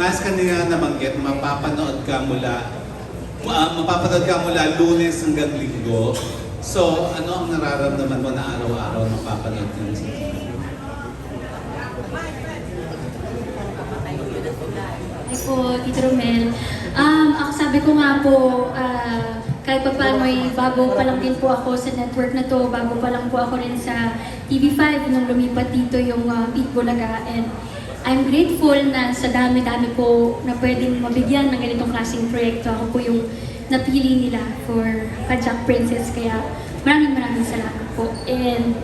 mas kanina nabanggit, mapapanood ka mula ma- mapapanood ka mula lunes hanggang linggo. So, ano ang nararamdaman mo na araw-araw mapapanood ka sa Hi po, Tito Romel. Um, ako sabi ko nga po, ah, kahit pa paano ay bago pa lang din po ako sa network na to, bago pa lang po ako rin sa TV5 nung lumipat dito yung uh, Eat Bulaga. And I'm grateful na sa dami-dami po na pwedeng mabigyan ng ganitong klaseng proyekto. Ako po yung napili nila for Kajak Princess. Kaya maraming maraming salamat po. And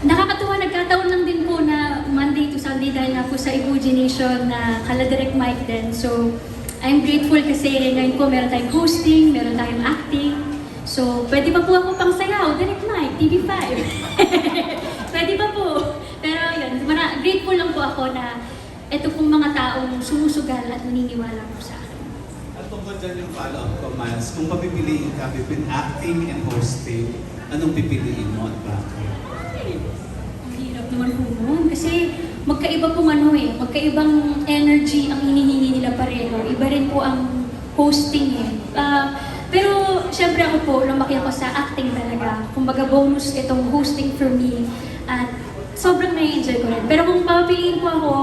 Nakakatuwa, nagkataon lang din po na Monday to Sunday dahil nga po sa Ibuji Nation na kala Direct Mike din. So, I'm grateful kasi ngayon po meron tayong hosting, meron tayong acting. So, pwede pa po ako pang sayaw, Direct Mike, TV5. pwede pa po. Pero yun, grateful lang po ako na ito pong mga taong sumusugal at naniniwala po sa akin. At tungkol dyan yung follow-up ko, Miles, kung papipiliin ka between acting and hosting, anong pipiliin mo at bakit? Ang hirap naman po nun. Kasi magkaiba pong ano eh, magkaibang energy ang hinihingi nila pareho. Iba rin po ang hosting eh. Ah, pero syempre ako po, lumaki ako sa acting talaga. Kumbaga bonus itong hosting for me. At sobrang nai-enjoy ko rin. Pero kung papapiliin po ako,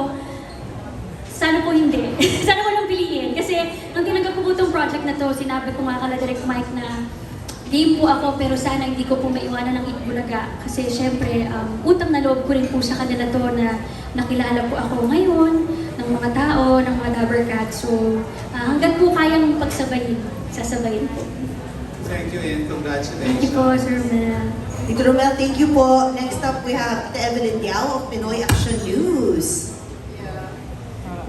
sana po hindi. sana ko lang piliin. Kasi nung tinanggap ko po itong project na to, sinabi ko nga kala Direct Mike na game po ako pero sana hindi ko po maiwanan ng Itbulaga. Kasi syempre, um, utang na loob ko rin po sa kanila to na nakilala po ako ngayon, ng mga tao, ng mga Dabber Cats. So, ah, hanggang po kayang pagsabayin, sasabayin po. Thank you and congratulations. Thank you po, Sir Mel. Tito Romel, thank you po. Next up, we have the Evelyn Diao of Pinoy Action News.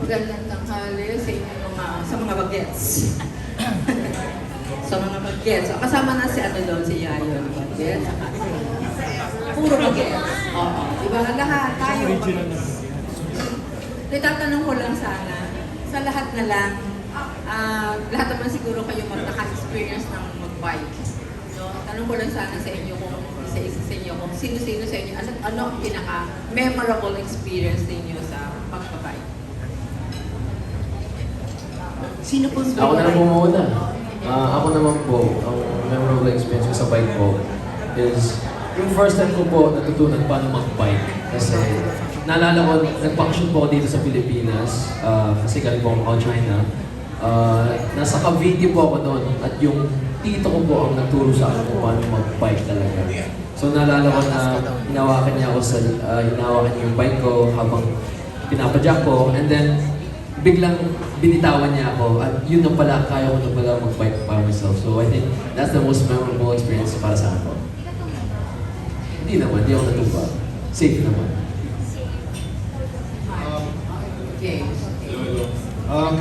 Magandang tanghali sa inyo mga, sa mga bagets. sa mga bagets. Kasama na si ano doon, si Yayo bagets. Puro bagets. Oo. Diba? Lahat tayo bagets. Nitatanong ko lang sana, sa lahat na lang, ah, lahat naman siguro kayo mag naka-experience ng mag-bike. No? Tanong ko lang sana sa inyo kung isa-isa sa inyo, kung sino-sino sa inyo, ano, ano ang pinaka-memorable experience ninyo sa pagbabike? Sino po Ako na lang po muna. Ah, ako naman po, ang memorable experience ko sa bike ko is yung first time ko po natutunan paano mag-bike. Kasi naalala ko, nag-function po ako dito sa Pilipinas ah, kasi galing po ako China. Ah, nasa Cavite po ako noon at yung tito ko po ang nagturo sa akin kung paano mag-bike talaga. So naalala ko na hinawakan niya ako sa, ah, hinawakan niya yung bike ko habang pinapadyak ko and then biglang binitawan niya ako at yun na pala, kaya ko na pala mag-bike by myself. So I think that's the most memorable experience para sa akin. Hindi naman, hindi ako natuwa. Safe naman. James. Um,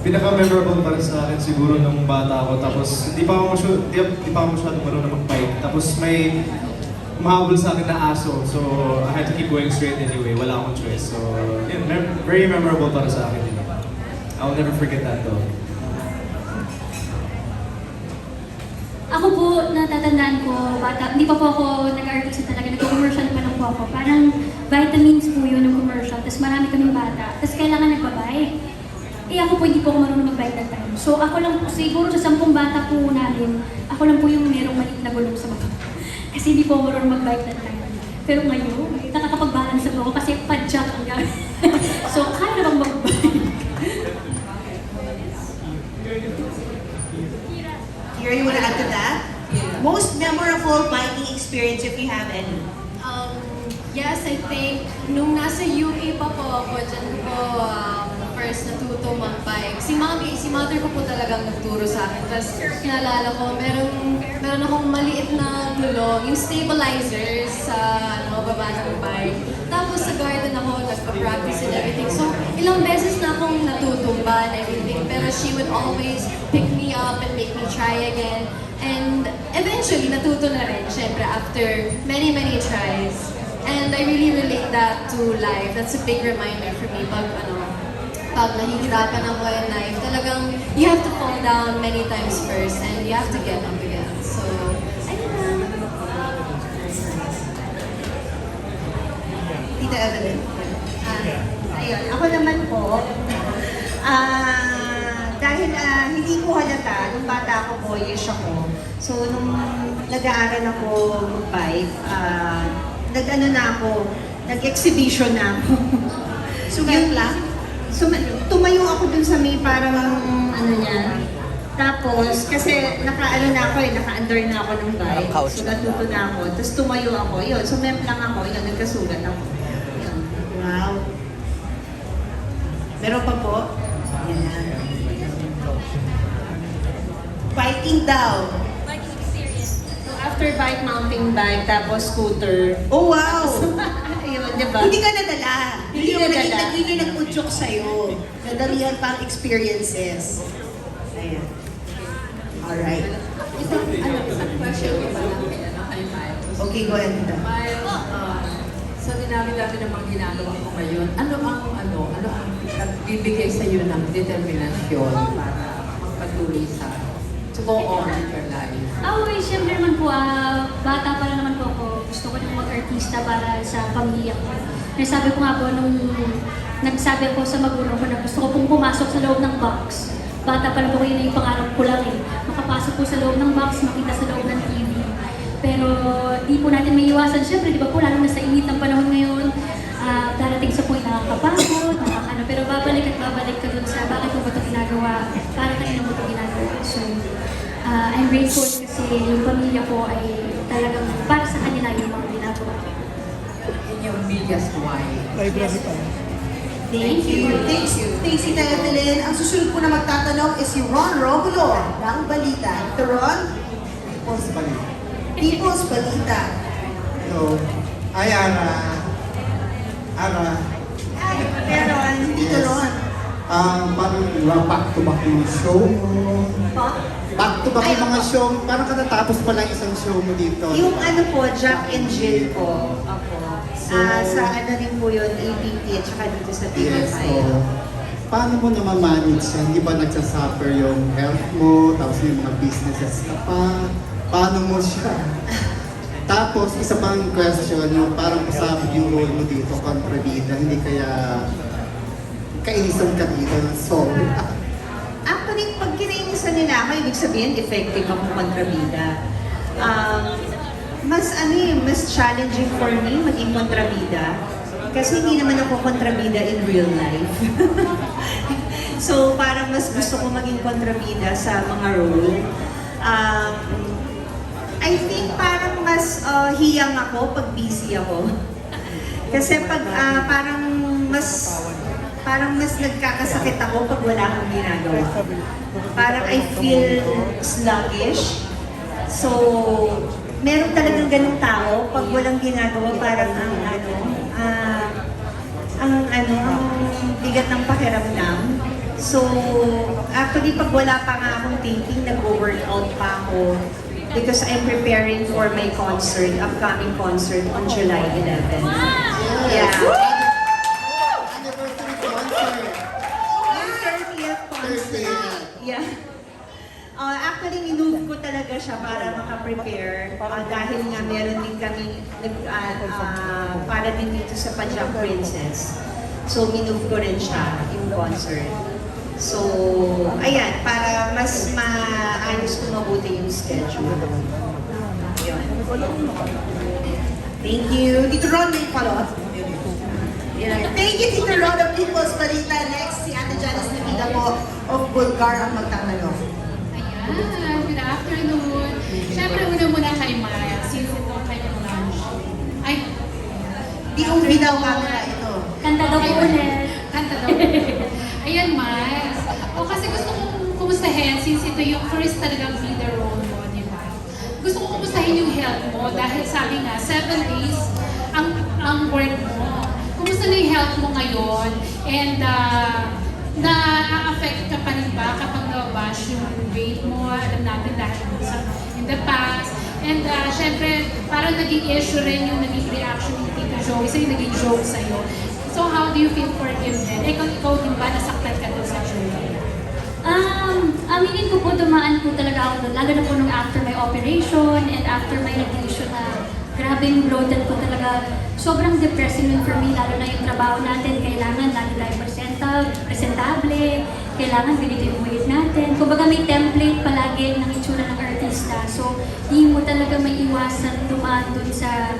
pinaka-memorable para sa akin siguro nung bata ako. Tapos hindi pa ako masyado, hindi, hindi pa ako masyadong marunong mag-bike. Tapos may umahabol sa akin na aso. So I had to keep going straight anyway. Wala akong choice. So yun, mem- very memorable para sa akin. I'll never forget that though. Ako po, natatandaan ko, bata, hindi pa po ako nag-artist talaga, nag-commercial pa lang po ako. Parang vitamins po yun ng commercial, tapos marami kaming bata, tapos kailangan nagbabike. Eh ako po, hindi po ako marunong mag-bike that time. So ako lang po, siguro sa sampung bata po namin, ako lang po yung merong maliit na gulong sa baba. Kasi hindi po ako marunong mag-bike that time. Pero ngayon, nakakapag-balance ako kasi padjak ang gamit. so kaya na bang mag-bike? Kira, you wanna add to that? Most memorable biking experience if you have any. Um, yes, I think nung nasa UK pa po ako, dyan ko um, first natuto mag-bike. Si mommy, si mother ko po talagang nagturo sa akin. Tapos kinalala ko, meron, meron akong maliit na gulong, yung stabilizers sa ano, baba ng bike. Tapos sa garden ako, nagpa-practice and everything. So, ilang beses na akong natutumba and everything. Pero she would always pick me up and make me try again. And eventually, natuto na rin, syempre, after many, many tries. And I really relate that to life. That's a big reminder for me pag, ano, pag nahihirapan ako in life, talagang you have to fall down many times first and you have to get up again. So, ayun lang. Tita Evelyn. Ah, ayun, ako naman po, Ah, dahil ah, hindi ko halata, nung bata ako, boyish ako. So, nung nag-aaral ako mag-bike, ah, nag-ano na ako, nag-exhibition na ako. Sugat lang? Sum- tumayo ako dun sa may parang ano niya. Tapos, kasi naka-ano na ako eh, naka-under na ako ng bike. So, natuto na ako. Tapos tumayo ako. Yun, sumemp lang ako. Yun, nagkasugat ako. Yun. Wow. Meron pa po? Yan. Biking daw. So after bike, mountain bike, tapos scooter. Oh, wow! Ayun, di ba? Hindi ka nadala. Hindi yung nadala. naging- Yun yung nag-udyok sa'yo. Nadalihan pang experiences. Ayan. Alright. Isang, ano, isang question ko pa lang kay, ano, Miles. Okay, go ahead. Miles, uh, sa dinami-dami ng mga ginagawa ko ngayon, ano ang, ano, ano ang nagbibigay sa iyo ng determinasyon para magpatuloy sa to go on in your life? Ah, okay, siyempre naman po, ah, bata pa lang naman. Gusto ko nang mag-artista para sa pamilya ko. Nasabi ko nga po nung nagsabi ako sa magulang ko na gusto ko pong pumasok sa loob ng box. Bata pa lang po yun yung pangarap ko lang eh. Makapasok po sa loob ng box, makita sa loob ng TV. Pero di po natin may iwasan. Siyempre, di ba po, lalo na sa init ng panahon ngayon, ah, darating sa point na nakakapagod, nakakano. Pero babalik at babalik ka dun sa bakit mo ba ito ginagawa, para kanina mo ito ginagawa. So, Ah, I'm grateful kasi yung pamilya ko ay talagang para sa kanila yung mga ginagawa ko. In your biggest why? Thank you. Thanks you. Thanks si Taya Belen. Ang susunod po na magtatanong is si Ron Romulo ng Balita. Ito Ron, People's Balita. People's Balita. Hello. Hi, Ara. Ara. Ay, Ron, dito Yes. Ron. Um, parang back to back yung show mo. Back to back Ay, yung mga opo. show. Parang katatapos pa lang isang show mo dito. Yung ano po, Jack and Jill po. Ako. So- Ah, sa ano rin po yun, APT at saka dito sa TV5. Yes, so, paano mo naman manage siya? Hindi ba nagsasuffer yung health mo? Tapos may mga businesses ka pa? Paano mo siya? Tapos, isa pang question, yung parang kasama yung role mo dito, kontrabida, hindi kaya kainisan ka dito ng sorry. Kinainisan nila ako, ibig sabihin, effective ako kontrabida. Um, mas ano eh, mas challenging for me maging kontrabida. Kasi hindi naman ako kontrabida in real life. so, parang mas gusto ko maging kontrabida sa mga role. Um, I think parang mas uh, hiyang ako pag busy ako. Kasi pag ah, parang mas parang mas nagkakasakit ako pag wala akong ginagawa. Parang I feel sluggish. So, meron talagang ganung tao pag walang ginagawa parang ang ano, ah, ang ano, bigat ng pakiramdam. So, actually pag wala pa nga akong taping, nag-workout pa ako because I'm preparing for my concert, upcoming concert on July 11. Yeah. Anniversary concert! Yung 30th concert. Yeah. Uh, actually, minove ko talaga siya para makaprepare. Uh, dahil nga meron din kami nag, uh, uh, para din dito sa Punjab Princess. So, minove ko rin siya, yung concert. So, ayan, para mas maayos ko mabuti yung schedule. Yun. Thank you. Tito Ron, may follow-up. Thank you, Tito Ron of People's Balita. Next, si Ate Janice Navida po of Bulgar ang magtatanong. Ayan, good afternoon. Siyempre, una muna kay Maya, since ito ang kanyang lunch. Ay, Di umbi daw camera ito. Kanta daw po ulit. kanta daw. Ayan, Miles. O kasi gusto kong kumustahin, since ito yung first talagang leader role mo, di ba? Gusto kong kumustahin yung health mo dahil sabi nga, seven days ang, ang work mo. Kumusta na yung health mo ngayon? And uh, na-affect ka pa rin ba kapag nababash yung weight mo? Alam natin dahil sa in the past. And uh, syempre, parang naging issue rin yung naging reaction ni Tito Joey sa'yo, naging joke sa'yo. So how do you feel for him then? Ikaw, ikaw din ba nasaktan ka doon sa Joey? Um, aminin ko po, dumaan po talaga ako doon. Lalo na po nung after my operation and after my nag-issue na grabe yung bloated ko talaga. Sobrang depressing yun for me, lalo na yung trabaho natin. Kailangan lagi tayo presenta- presentable, kailangan ganito yung weight natin. Kumbaga may template palagi ng itsura ng artista. So, di mo talaga maiwasan dumaan dun sa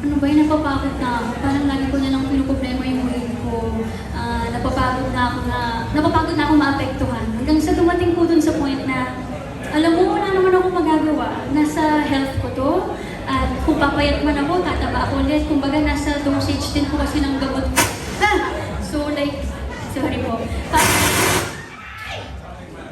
ano ba yung napapagod na ako? Parang lagi ko na lang pinuproblema yung weight ko. Ah, napapagod na ako na, napapagod na ako maapektuhan. Hanggang sa dumating po dun sa point na, alam mo, wala naman ako magagawa. Nasa health ko to. At kung papayat man ako, tataba ako ulit. Kumbaga, nasa dosage din po kasi ng gamot ko. Ah! So like, sorry po. Pa-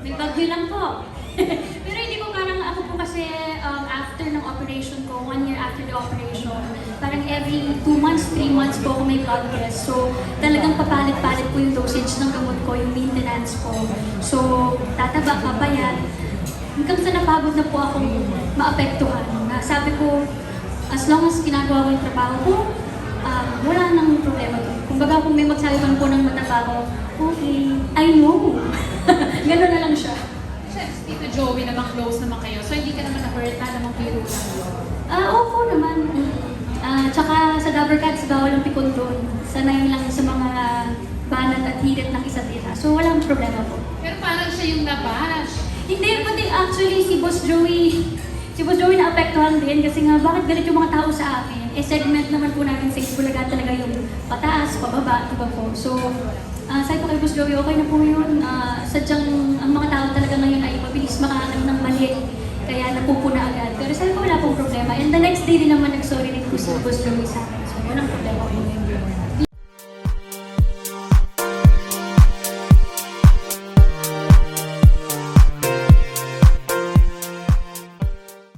may bagyo lang po. Pero hindi ko parang ako po kasi um, after ng operation ko, one year after the operation, parang every two months, three months po ako may blood test. So talagang papalit-palit po yung dosage ng gamot ko, yung maintenance po. So tataba, papayat. Hanggang sa napagod na po akong maapektuhan. Na sabi ko, as long as ginagawa ko yung trabaho ko, um, wala nang problema doon. Kumbaga kung may magsabi man po ng mataba ko, okay, I know. Ganun na lang siya. Si Tito Joey naman close naman kayo. So hindi ka naman na-hurt na namang biro lang yun. Ah, opo naman. Ah, tsaka sa Dabber Cats, bawal ang pikon doon. Sanay lang sa mga banat at hirit ng isa't isa. So walang problema po. Pero parang siya yung nabash. Hindi, pati actually si Boss Joey, si Boss Joey naapektuhan din kasi nga bakit galit yung mga tao sa akin? Eh segment naman po namin sa Itbulaga talaga yung pataas, pababa, diba po? So, ah sabi ko kay Boss Joey, okay na po yun. Ah, sadyang ang mga tao talaga ngayon ay mabilis makahanap ng mali. Kaya napupuna agad. Pero sabi ko wala pong problema. And the next day din naman nag-sorry din po si Boss Joey sa akin. So, walang problema po yun.